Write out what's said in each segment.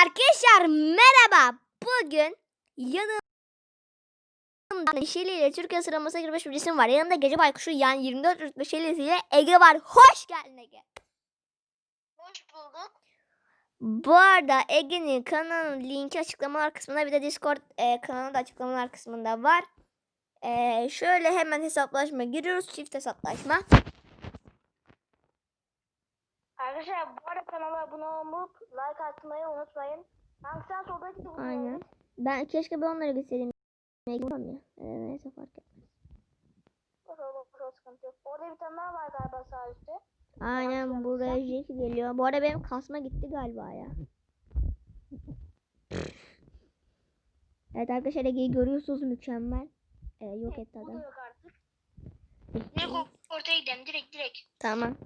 Arkadaşlar merhaba. Bugün yanımda Neşeli ile Türkiye sıralamasına girmiş bir isim var. Yanımda Gece Baykuşu yani 24 rütbe Şelisi Ege var. Hoş geldin Ege. Hoş bulduk. Bu arada Ege'nin kanalının linki açıklamalar kısmında bir de Discord e, kanalı da açıklamalar kısmında var. E, şöyle hemen hesaplaşma giriyoruz. Çift hesaplaşma. Arkadaşlar bu arada kanala abone olup like atmayı unutmayın. Hangisinden soldaki de Aynen. Ben keşke ben onları göstereyim. Ege bulamam ya. E, neyse fark etmez. Orada bir tane daha var galiba üstte. Aynen buraya Jack geliyor. Bu arada benim kasma gitti galiba ya. Evet arkadaşlar Ege'yi görüyorsunuz mükemmel. Ee, yok etti adam. o- ortaya gidelim direkt direkt. Tamam.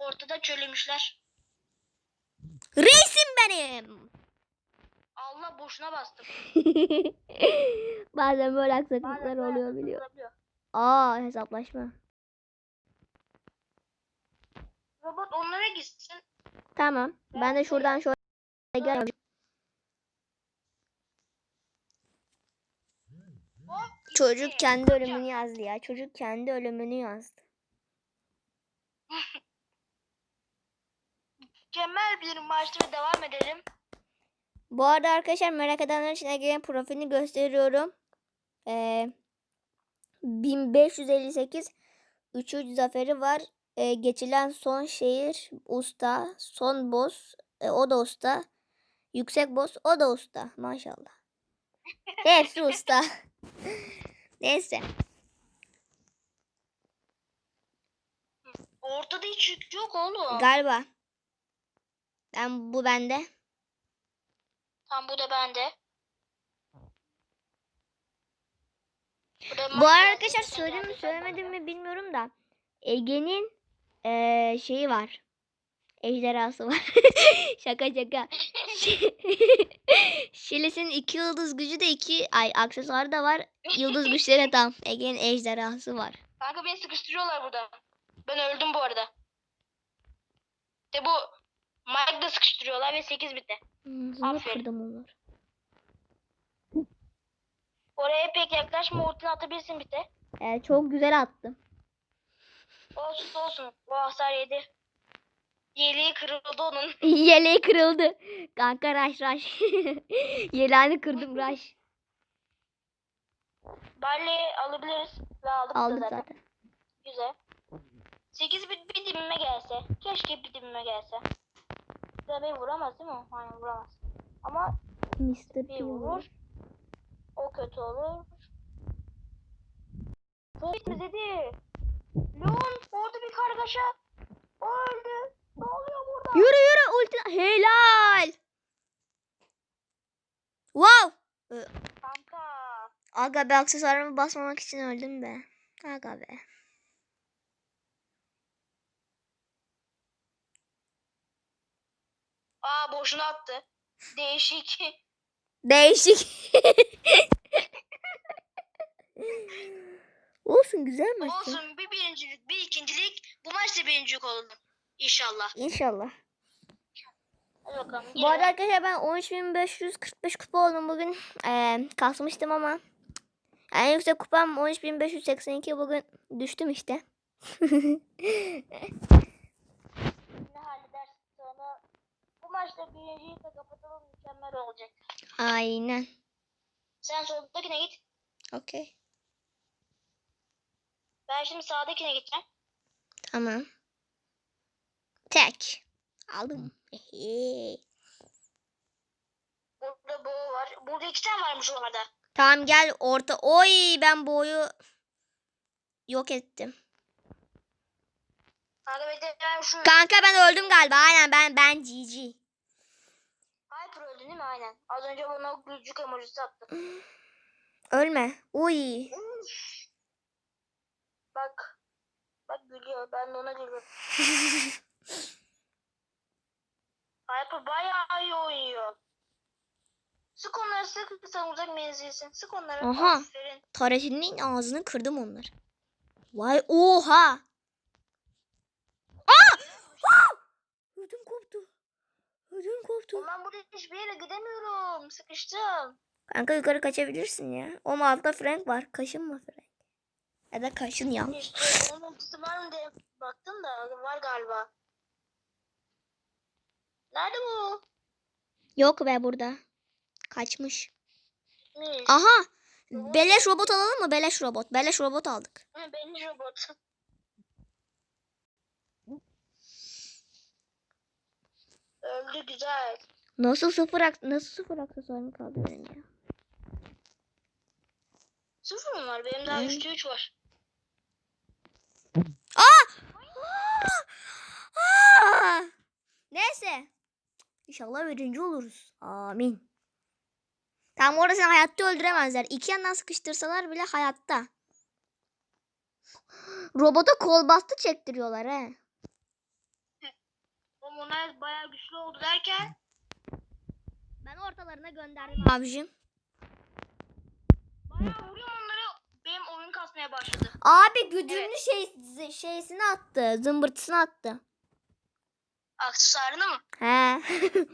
Ortada çölümüşler. Reisim benim. Allah boşuna bastım. Bazen böyle aksaklıklar Bazen böyle oluyor biliyor. olabiliyor. Aa hesaplaşma. Robot onlara gitsin. Tamam. Ben de şuradan şöyle gel. Çocuk kendi ölümünü yazdı ya. Çocuk kendi ölümünü yazdı. Mükemmel bir maçta ve devam edelim. Bu arada arkadaşlar merak edenler için Ege'nin profilini gösteriyorum. Ee, 1558 3. zaferi var. Ee, geçilen son şehir usta. Son boss e, o da usta. Yüksek boss o da usta. Maşallah. Hepsi usta. Neyse. Ortada hiç yük yok oğlum. Galiba. Ben bu bende. Tam bu da bende. Bu, arada arkadaşlar söyledim mi söylemedim mi bilmiyorum da Ege'nin eee, şeyi var. Ejderhası var. şaka şaka. Şilesin iki yıldız gücü de iki ay aksesuarı da var. Yıldız güçleri tam. Ege'nin ejderhası var. Kanka beni sıkıştırıyorlar burada. Ben öldüm bu arada. De bu Mike da sıkıştırıyorlar ve 8 bitti. Hmm, kırdım onları. Oraya pek yaklaşma ultini atabilirsin bir de. Ee, çok güzel attım. Olsun olsun. Bu hasar yedi. Yeleği kırıldı onun. Yeleği kırıldı. Kanka raş raş. Yeleğini kırdım raş. Barley'i alabiliriz. Ve aldık, Aldık zaten. zaten. Güzel. 8 bit bir dibime gelse. Keşke bir dibime gelse. Bir beni vuramaz değil mi? Aynen vuramaz. Ama Mr. P vurur. O kötü olur. Çok dedi. Leon orada bir kargaşa. O öldü. Ne oluyor burada? Yürü yürü ulti. Helal. Wow. Ee, Kanka. Aga be aksesuarımı basmamak için öldüm be. Aga be. Aa boşuna attı. Değişik. Değişik. Olsun güzel maçtı. Olsun bir birincilik bir ikincilik. Bu maçta birincilik olalım. İnşallah. İnşallah. Hadi bakalım. Bu arada arkadaşlar ben 13.545 kupa oldum bugün. Ee, kasmıştım ama. En yüksek kupam 13.582 bugün düştüm işte. Bu maçta birinciyi de kapatalım mükemmel olacak. Aynen. Sen soldakine git. Okey. Ben şimdi sağdakine gideceğim. Tamam. Tek. Aldım. Burada boğu var. Burada iki tane varmış orada. Tamam gel orta. Oy ben boyu yok ettim. Kanka ben öldüm galiba. Aynen ben ben GG. Değil mi? Aynen. Az önce bana o gülcük emojisi attı. Ölme. Uy. Bak. Bak gülüyor. Ben de ona gülüyorum. Hyper bayağı iyi oynuyor. Sık onları sık. Sen uzak menzilsin. Sık onları. Aha. Aferin. Taretinin ağzını kırdım onları. Vay oha. Aa! Aa! Ödüm koptu. Ben burada hiçbir yere gidemiyorum. Sıkıştım. Kanka yukarı kaçabilirsin ya. O altta Frank var. Kaşınma Frank. Ya da kaşın ya. İşte onun ultisi var mı diye baktım da var galiba. Nerede bu? Yok be burada. Kaçmış. Gitmiş. Aha. Beleş robot alalım mı? Beleş robot. Beleş robot aldık. Hı, Benim robot. Öldü güzel. Nasıl sıfır nasıl sıfır aksesuarım kaldı benim ya? Sıfır mı var? Benim daha üçte üç var. Aa! Neyse. İnşallah birinci oluruz. Amin. Tam orada seni hayatta öldüremezler. İki yandan sıkıştırsalar bile hayatta. Robota kol bastı çektiriyorlar he. Onlar bayağı güçlü oldu derken Ben ortalarına gönderdim abicim. bayağı vuruyor onları. Benim oyun kasmaya başladı. Abi güdümlü şey şeysini attı. Zımbırtısını attı. Aksesuarını mı? He.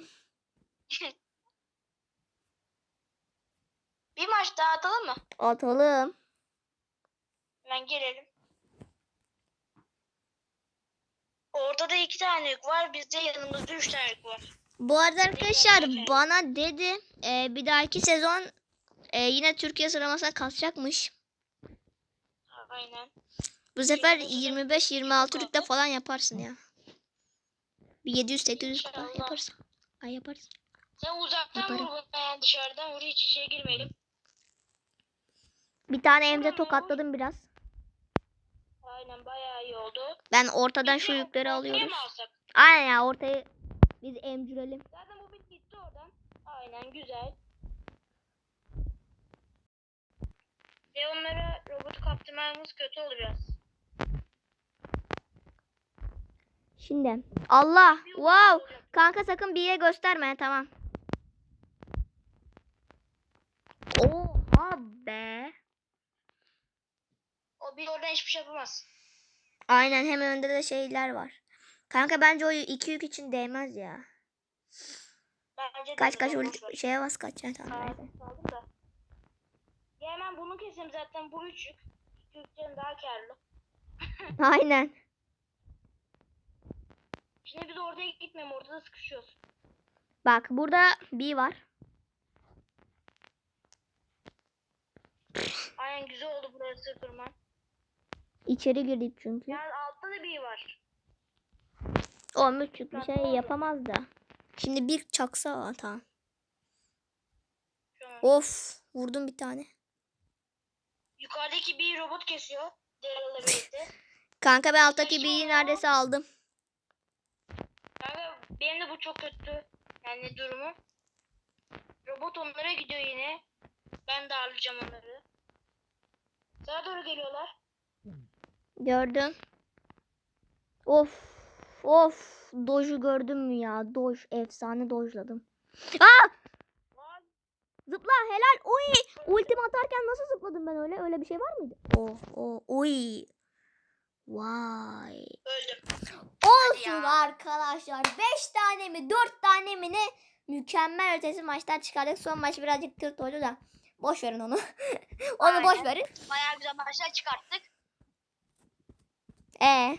Bir maç daha atalım mı? Atalım. Hemen gelelim. Ortada iki tane yük var. Bizde yanımızda üç tane yük var. Bu arada arkadaşlar bana dedi e, bir dahaki sezon e, yine Türkiye sıralamasına kasacakmış. Aynen. Bu sefer 25-26 rütbe falan yaparsın ya. Bir 700-800 falan yaparsın. Ay yaparız. Sen uzaktan Yaparım. vur yani dışarıdan vur hiç içeri girmeyelim. Bir tane emze tokatladım biraz. Aynen bayağı iyi oldu. Ben ortadan şu yükleri ortaya alıyoruz. Aynen ya ortayı biz emcürelim. Zaten bu bit gitti oradan. Aynen güzel. Ve onlara robotu kaptırmamız kötü oldu biraz. Şimdi Allah wow kanka sakın bir yere gösterme tamam. Oha be. O bir oradan hiçbir şey yapamaz. Aynen hemen önde de şeyler var. Kanka bence o iki yük için değmez ya. Bence Kaç kaç ulti şeye bas kaç ya tamam Aa, da. Ya hemen bunu keselim zaten bu üç yük. Yükten daha karlı. Aynen. Şimdi biz oraya gitmeyelim orada sıkışıyoruz. Bak burada bir var. Aynen güzel oldu burası kırman. İçeri girdik çünkü. Yani altta da bir var. O müçük bir şey yapamaz da. Şimdi bir çaksa Aa, tamam. Şu an. Of vurdum bir tane. Yukarıdaki bir robot kesiyor. Daryl'la birlikte. Kanka ben alttaki biri neredeyse aldım. Kanka benim de bu çok kötü. Yani durumu. Robot onlara gidiyor yine. Ben de ağırlayacağım onları. Sağa doğru geliyorlar. Gördüm. Of of Doge'u gördün mü ya? Doge efsane dojladım. Aa! Lan Zıpla helal. Oy! Ultimi atarken nasıl zıpladım ben öyle? Öyle bir şey var mıydı? Oh oh oy. Vay. öldüm. Olsun arkadaşlar. 5 tane mi 4 tane mi ne mükemmel ötesi maçlar çıkardık. Son maç birazcık tırt oldu da. Boş verin onu. onu boş Aynen. verin. Bayağı güzel maçlar çıkarttık. Ee.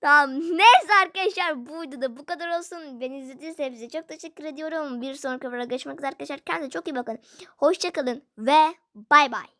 tamam. Neyse arkadaşlar bu videoda bu kadar olsun. Beni için hepinize çok teşekkür ediyorum. Bir sonraki videoda görüşmek üzere arkadaşlar. Kendinize çok iyi bakın. Hoşçakalın ve bay bay.